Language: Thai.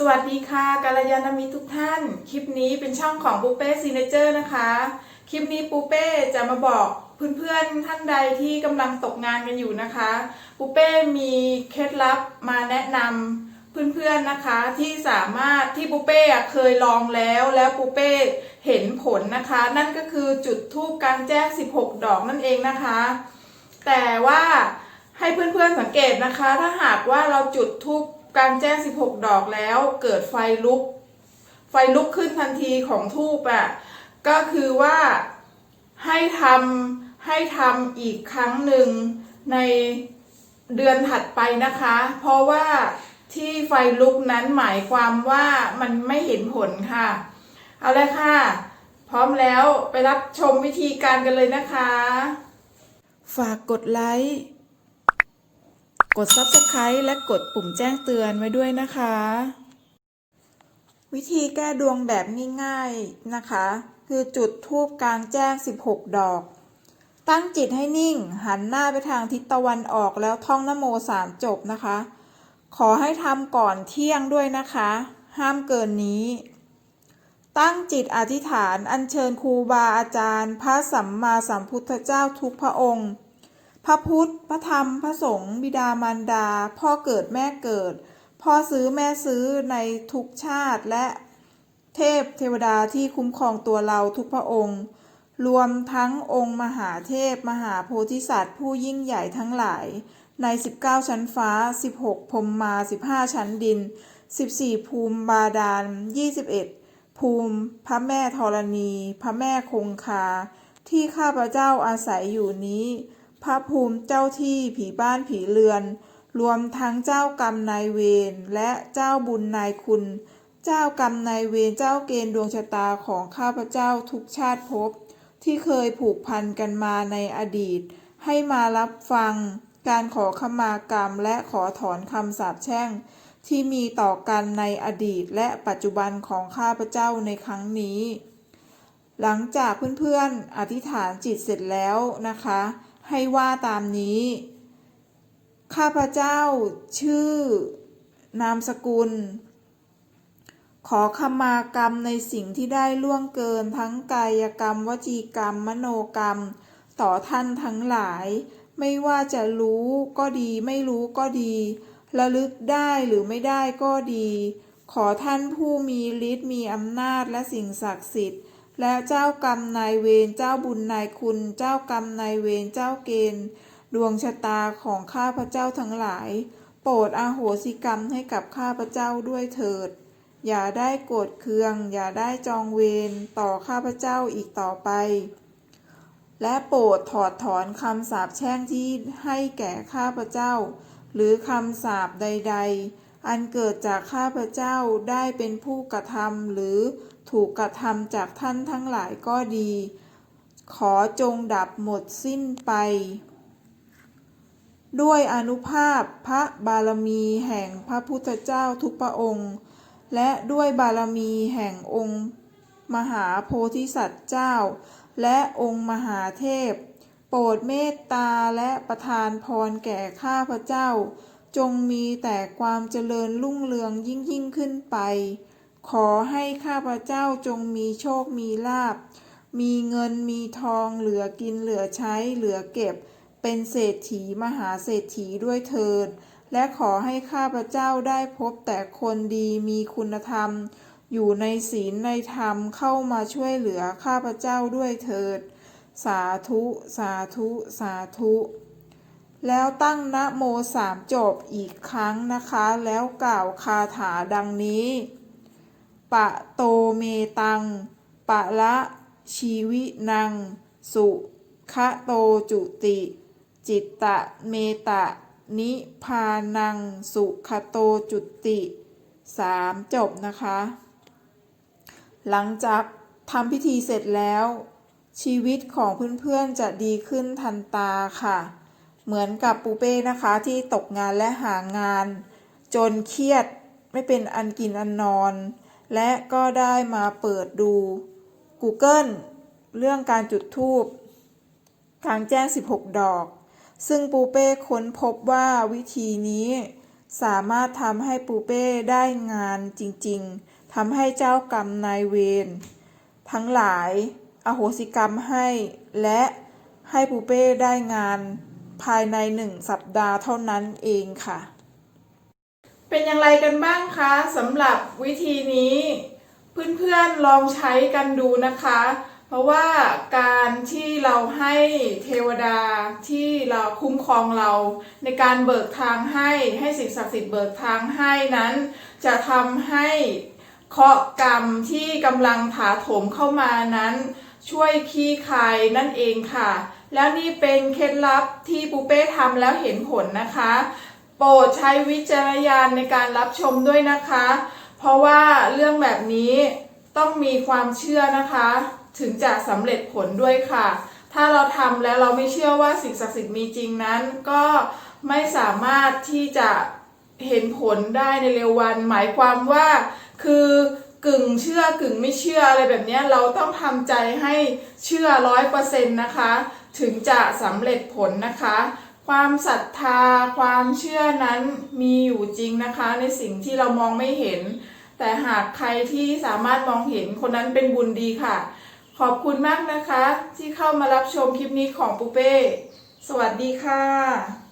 สวัสดีค่ะกัลยาณมิทุกท่าน คลิปนี้เป็นช่องของปูเป้ซีเนเจอร์นะคะ คลิปนี้ปูเป้จะมาบอกเพื่อนๆท่านใดที่กำลังตกงานกันอยู่นะคะปูเป้มีเคล็ดลับมาแนะนำเพื่อนๆนะคะที่สามารถที่ปูเป้เคยลองแล้วแล้วปูเป้เห็นผลนะคะ นั่นก็คือจุดทูปกลางแจ้ง 16 ดอกนั่นเองนะคะ แต่ว่าให้เพื่อนๆสังเกตนะคะ ถ้าหากว่าเราจุดทูป กลางแจ้ง 16 ดอกแล้วเกิดไฟลุก ไฟลุกขึ้นทันทีของทูปอะก็คือว่าให้ทำให้ทำอีกครั้งหนึ่งในเดือนถัดไปนะคะ เพราะว่าที่ไฟลุกนั้นหมายความว่ามันไม่เห็นผลค่ะ เอาลยค่ะ พร้อมแล้วไปรับชมวิธีการกันเลยนะคะ ฝากกดไลค์ กด Subscribe และกดปุ่มแจ้งเตือนไว้ด้วยนะคะ วิธีแก้ดวงแบบง่ายๆนะคะ คือจุดทูบกลางแจ้ง 16 ดอก ตั้งจิตให้นิ่ง หันหน้าไปทางทิศตะวันออกแล้วท่องนโมสามจบนะคะ ขอให้ทำก่อนเที่ยงด้วยนะคะ ห้ามเกินนี้ตั้งจิตอธิษฐานอัญเชิญครูบาอาจารย์ พระสัมมาสัมพุทธเจ้าทุกพระองค์ ระพุทธ พระธรรม พระสงฆ์บิดามารดา พ่อเกิดแม่เกิด พ่อซื้อแม่ซื้อในทุกชาติและเทพเทวดาที่คุ้มครองตัวเราทุกพระองค์ รวมทั้งองค์มหาเทพมหาโพธิสัตว์ ผู้ยิ่งใหญ่ทั้งหลาย ใน 19 ชั้นฟ้า 16พรมมา 15 ชั้นดิน 14 ภูมิบาดาล 21 ภูมิพระแม่ธรณี พระแม่คงคา ที่ข้าพเจ้าอาศัยอยู่นี้ พระภูมิเจ้าที่ผีบ้านผีเรือน รวมทั้งเจ้ากรรมนายเวรและเจ้าบุญนายคุณ เจ้ากรรมนายเวรเจ้าเกณฑ์ดวงชะตาของข้าพเจ้าทุกชาติภพที่เคยผูกพันกันมาในอดีต ให้มารับฟัง การขอขมากรรมและขอถอนคำสาปแช่ง ที่มีต่อกันในอดีตและปัจจุบันของข้าพเจ้าในครั้งนี้ หลังจากเพื่อนๆอธิษฐานจิตเสร็จแล้วนะคะ ให้ว่าตามนี้ ข้าพเจ้าชื่อนามสกุล ขอขมากรรมในสิ่งที่ได้ล่วงเกินทั้งกายกรรม วจีกรรม มโนกรรม ต่อท่านทั้งหลาย ไม่ว่าจะรู้ก็ดีไม่รู้ก็ดีระลึกได้หรือไม่ได้ก็ดี ขอท่านผู้มีฤทธิ์มีอำนาจและสิ่งศักดิ์สิทธิ์ และเจ้ากรรมนายเวรเจ้าบุญนายคุณ เจ้ากรรมนายเวรเจ้าเกณฑ์ ดวงชะตาของข้าพเจ้าทั้งหลาย โปรดอาโหสิกรรมให้กับข้าพเจ้าด้วยเถิด อย่าได้โกรธเคือง อย่าได้จองเวรต่อข้าพเจ้าอีกต่อไป และโปรดถอดถอนคำสาปแช่งที่ให้แก่ข้าพเจ้า หรือคำสาปใด ๆ อันเกิดจากข้าพเจ้าได้เป็นผู้กระทำหรือถูกกระทำจากท่านทั้งหลายก็ดี ขอจงดับหมดสิ้นไป ด้วยอนุภาพพระบารมีแห่งพระพุทธเจ้าทุกพระองค์ และด้วยบารมีแห่งองค์มหาโพธิสัตว์เจ้า และองค์มหาเทพ โปรดเมตตาและประทานพรแก่ข้าพเจ้า จงมีแต่ความเจริญรุ่งเรืองยิ่งยิ่งขึ้นไป ขอให้ข้าพเจ้าจงมีโชคมีลาภมีเงินมีทองเหลือกินเหลือใช้เหลือเก็บ เป็นเศรษฐีมหาเศรษฐีด้วยเถิด และขอให้ข้าพเจ้าได้พบแต่คนดีมีคุณธรรม อยู่ในศีลในธรรมเข้ามาช่วยเหลือข้าพเจ้าด้วยเถิด สาธุ สาธุ สาธุ แล้วตั้งนะโมสามจบอีกครั้งนะคะ แล้วกล่าวคาถาดังนี้ ปะโตเมตัง ปะละชีวินัง สุคะโตจุติ จิตตะเมตะ นิพานัง สุขโตจุติสามจบนะคะ หลังจากทำพิธีเสร็จแล้ว ชีวิตของเพื่อนๆจะดีขึ้นทันตาค่ะ เหมือนกับปูเป้นะคะที่ตกงานและหางาน จนเครียดไม่เป็นอันกินอันนอน และก็ได้มาเปิดดู Google เรื่องการจุดธูปกลางแจ้ง 16 ดอก ซึ่งปูเป้ค้นพบว่าวิธีนี้สามารถทำให้ปูเป้ได้งานจริงๆทำให้เจ้ากรรมนายเวรทั้งหลาย อโหสิกรรมให้และให้ปูเป้ได้งาน ภายในหนึ่งสัปดาห์เท่านั้นเองค่ะ เป็นอย่างไรกันบ้างคะสำหรับวิธีนี้ เพื่อนๆลองใช้กันดูนะคะ เพราะว่าการที่เราให้เทวดาที่เราคุ้มครองเรา ในการเบิกทางให้ให้สิ่งศักดิ์สิทธิ์เบิกทางให้นั้น จะทำให้เคราะกรรมที่กำลังถาโถมเข้ามานั้น ช่วยขี้คายนั่นเองค่ะ แล้วนี่เป็นเคล็ดลับที่ปูเป้ทำแล้วเห็นผลนะคะ โปรดใช้วิจารณญาณในการรับชมด้วยนะคะ เพราะว่าเรื่องแบบนี้ต้องมีความเชื่อนะคะ ถึงจะสำเร็จผลด้วยค่ะ ถ้าเราทำแล้วเราไม่เชื่อว่าสิ่งศักดิ์สิทธิ์มีจริงนั้น ก็ไม่สามารถที่จะเห็นผลได้ในเร็ววัน หมายความว่าคือกึ่งเชื่อกึ่งไม่เชื่ออะไรแบบนี้เราต้องทำใจให้เชื่อร้อยเปอร์เซ็นต์นะคะถึงจะสำเร็จผลนะคะ ความศรัทธา ความเชื่อนั้นมีอยู่จริงนะคะ ในสิ่งที่เรามองไม่เห็น แต่หากใครที่สามารถมองเห็นคนนั้นเป็นบุญดีค่ะ ขอบคุณมากนะคะ ที่เข้ามารับชมคลิปนี้ของปุเป้ สวัสดีค่ะ